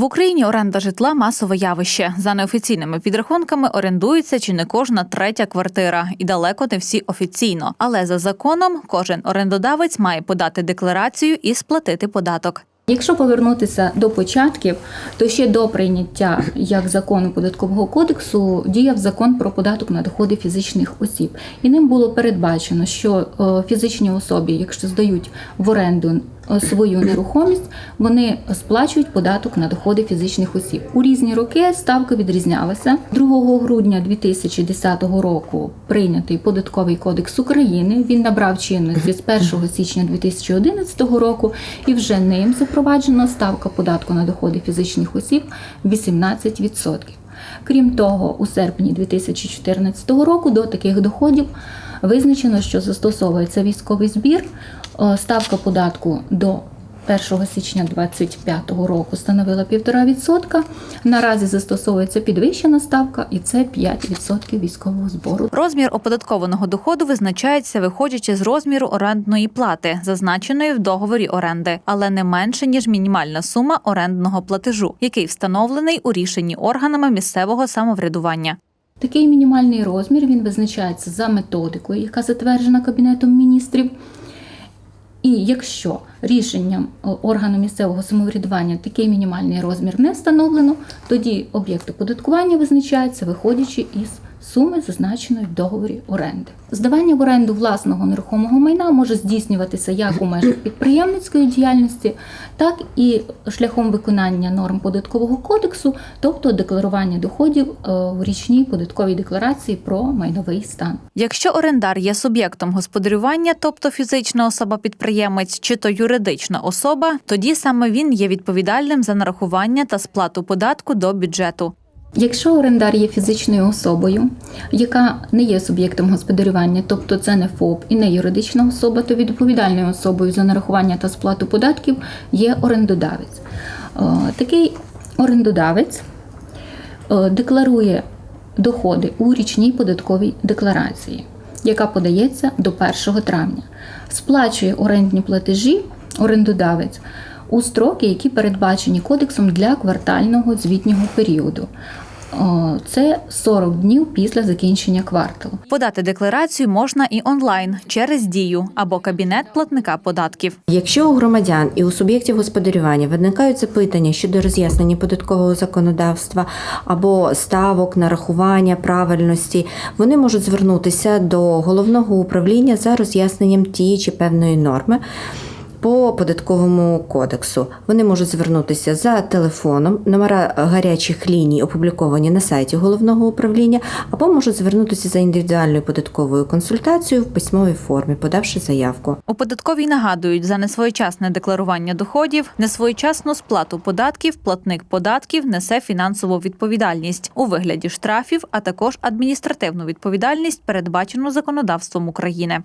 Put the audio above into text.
В Україні оренда житла масове явище. За неофіційними підрахунками орендується чи не кожна третя квартира, і далеко не всі офіційно. Але за законом кожен орендодавець має подати декларацію і сплатити податок. Якщо повернутися до початків, то ще до прийняття як закону податкового кодексу діяв закон про податок на доходи фізичних осіб, і ним було передбачено, що е, фізичні особи, якщо здають в оренду свою нерухомість, вони сплачують податок на доходи фізичних осіб. У різні роки ставка відрізнялася. 2 грудня 2010 року прийнятий податковий кодекс України. Він набрав чинності з 1 січня 2011 року, і вже ним запроваджена ставка податку на доходи фізичних осіб 18%. Крім того, у серпні 2014 року до таких доходів визначено, що застосовується військовий збір. Е, Ставка податку до 1 січня 2025 року становила 1,5%. Наразі застосовується підвищена ставка, і це 5% військового збору. Розмір оподаткованого доходу визначається, виходячи з розміру орендної плати, зазначеної в договорі оренди, але не менше ніж мінімальна сума орендного платежу, який встановлений у рішенні органами місцевого самоврядування. Такий мінімальний розмір він визначається за методикою, яка затверджена Кабінетом міністрів. І якщо рішенням органу місцевого самоврядування такий мінімальний розмір не встановлено, тоді об'єкт оподаткування визначається, виходячи із суми, зазначеної в договорі оренди. Здавання в оренду власного нерухомого майна може здійснюватися як у межах підприємницької діяльності, так і шляхом виконання норм податкового кодексу, тобто декларування доходів е, в річній податковій декларації про майновий стан. Якщо орендар є суб'єктом господарювання, тобто фізична особа-підприємець чи то юридична особа, тоді саме він є відповідальним за нарахування та сплату податку до бюджету. Якщо орендар є фізичною особою, яка не є суб'єктом господарювання, тобто це не ФОП і не юридична особа, то відповідальною особою за нарахування та сплату податків є орендодавець. Е, Такий орендодавець е, декларує доходи у річній податковій декларації, яка подається до 1 травня. Сплачує орендні платежі орендодавець у строки, які передбачені кодексом для квартального звітнього періоду. Це 40 днів після закінчення кварталу. Подати декларацію можна і онлайн через дію або кабінет платника податків. Якщо у громадян і у суб'єктів господарювання виникають запитання щодо роз'яснення податкового законодавства або ставок, нарахування, правильності, вони можуть звернутися до головного управління за роз'ясненням тієї чи певної норми. По податковому кодексу вони можуть звернутися за телефоном, номера гарячих ліній опубліковані на сайті головного управління, або можуть звернутися за індивідуальною податковою консультацією в письмовій формі, подавши заявку. У податковій нагадують за несвоєчасне декларування доходів, несвоєчасну сплату податків, платник податків несе фінансову відповідальність у вигляді штрафів, а також адміністративну відповідальність, передбачену законодавством України.